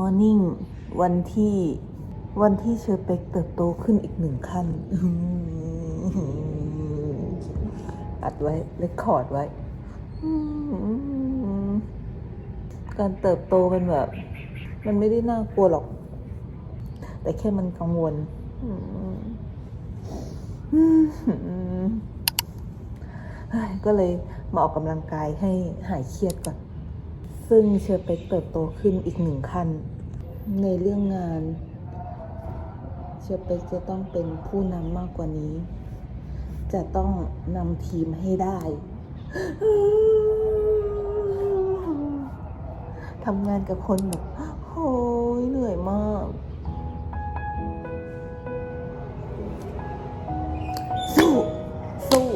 วันที่วันที่เชอร์เป็กเติบโตขึ้นอีกหนึ่งขั้นอัดไว้เลคคอร์ดไว้ การเติบโตมันแบบ มันไม่ได้น่ากลัวหรอก แต่แค่มันกังวลก็เลยมาออกกำลังกายให้หายเครียดก่อน ซึ่งเชอร์เป็กเติบโตขึ้นอีกหนึ่งขั้น ในเรื่องงานเชเปกจะต้องเป็นผู้นำมากกว่านี้ จะต้องนำทีมให้ได้ทำงานกับคนแบบโอ้ยเหนื่อยมากสู้ สู้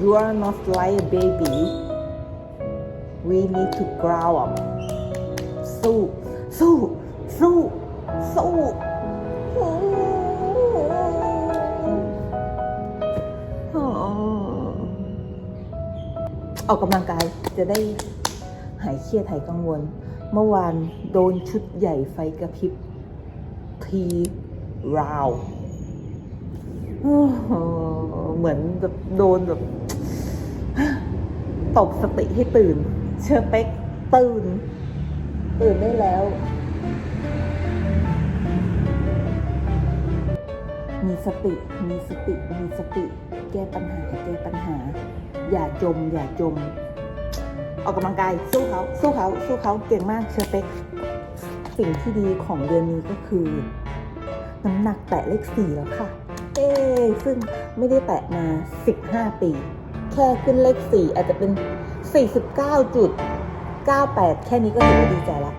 you are not like a baby we need to grow up สู้ สู้ สู้ สู้ ออกกำลังกายจะได้หายเครียดหายกังวล เมื่อวานโดนชุดใหญ่ไฟกระพริบ ทีราวเหมือนแบบโดนแบบตบสติให้ตื่น เชื่อเป๊กตื่น ตื่นได้แล้ว มีสติ มีสติ มีสติ แก้ปัญหา แก้ปัญหา อย่าจม อย่าจม ออกกำลังกาย สู้เขา สู้เขา สู้เขา เก่งมากเชอเป๊ก สิ่งที่ดีของเดือนนี้ก็คือ น้ำหนักแตะเลขสี่แล้วค่ะ เอ๊ซึ่งไม่ได้แตะมา 15 ปี แค่ขึ้นเลขสี่อาจจะเป็น 49.98 แค่นี้ก็ถือว่าดีใจแล้ว